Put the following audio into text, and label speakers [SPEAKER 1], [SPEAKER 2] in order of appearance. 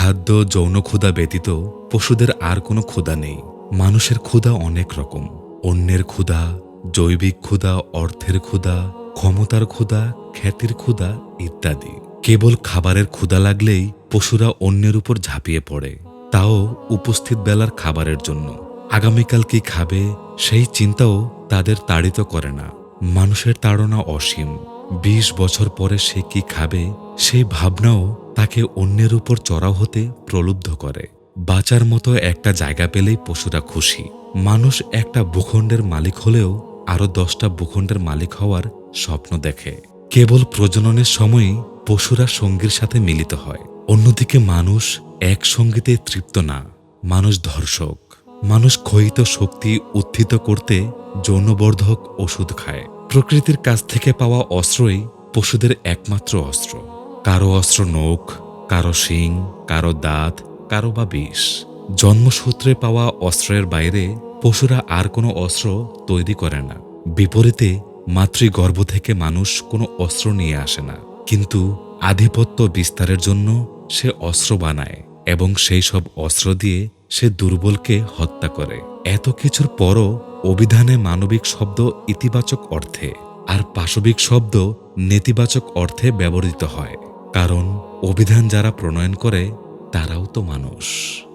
[SPEAKER 1] খাদ্য যৌন ক্ষুধা ব্যতীত পশুদের আর কোনো ক্ষুধা নেই। মানুষের ক্ষুধা অনেক রকম। অন্যের ক্ষুধা, জৈবিক ক্ষুধা, অর্থের ক্ষুধা, ক্ষমতার ক্ষুধা, খ্যাতির ক্ষুধা ইত্যাদি। কেবল খাবারের ক্ষুধা লাগলেই পশুরা অন্যের উপর ঝাঁপিয়ে পড়ে। তাও উপস্থিত বেলার খাবারের জন্য। আগামীকাল কি খাবে, সেই চিন্তাও তাদের তাড়িত করে না। মানুষের তাড়না অসীম। বিশ বছর পরে সে কি খাবে, সেই ভাবনাও তাকে অন্যের উপর চড়াও হতে প্রলুব্ধ করে। বাঁচার মতো একটা জায়গা পেলেই পশুরা খুশি। মানুষ একটা ভূখণ্ডের মালিক হলেও আরও দশটা ভূখণ্ডের মালিক হওয়ার স্বপ্ন দেখে। কেবল প্রজননের সময়ই পশুরা সঙ্গীর সাথে মিলিত হয়। অন্যদিকে মানুষ এক সঙ্গীতে তৃপ্ত না। মানুষ ধর্ষক। মানুষ ক্ষয়িত শক্তি উত্থিত করতে যৌনবর্ধক ওষুধ খায়। প্রকৃতির কাছ থেকে পাওয়া অস্ত্রই পশুদের একমাত্র অস্ত্র। কারও অস্ত্র নখ কারও শিং, কারও দাঁত, কারও বা বিষ। জন্মসূত্রে পাওয়া অস্ত্রের বাইরে পশুরা আর কোনো অস্ত্র তৈরি করে না। বিপরীতে, মাতৃগর্ভ থেকে মানুষ কোনো অস্ত্র নিয়ে আসে না। কিন্তু আধিপত্য বিস্তারের জন্য সে অস্ত্র বানায় এবং সেই সব অস্ত্র দিয়ে সে দুর্বলকে হত্যা করে। এত কিছুর পরও অভিধানে মানবিক শব্দ ইতিবাচক অর্থে, আর পাশবিক শব্দ নেতিবাচক অর্থে ব্যবহৃত হয়। কারণ অভিধান যারা প্রণয়ন করে তারাও তো মানুষ।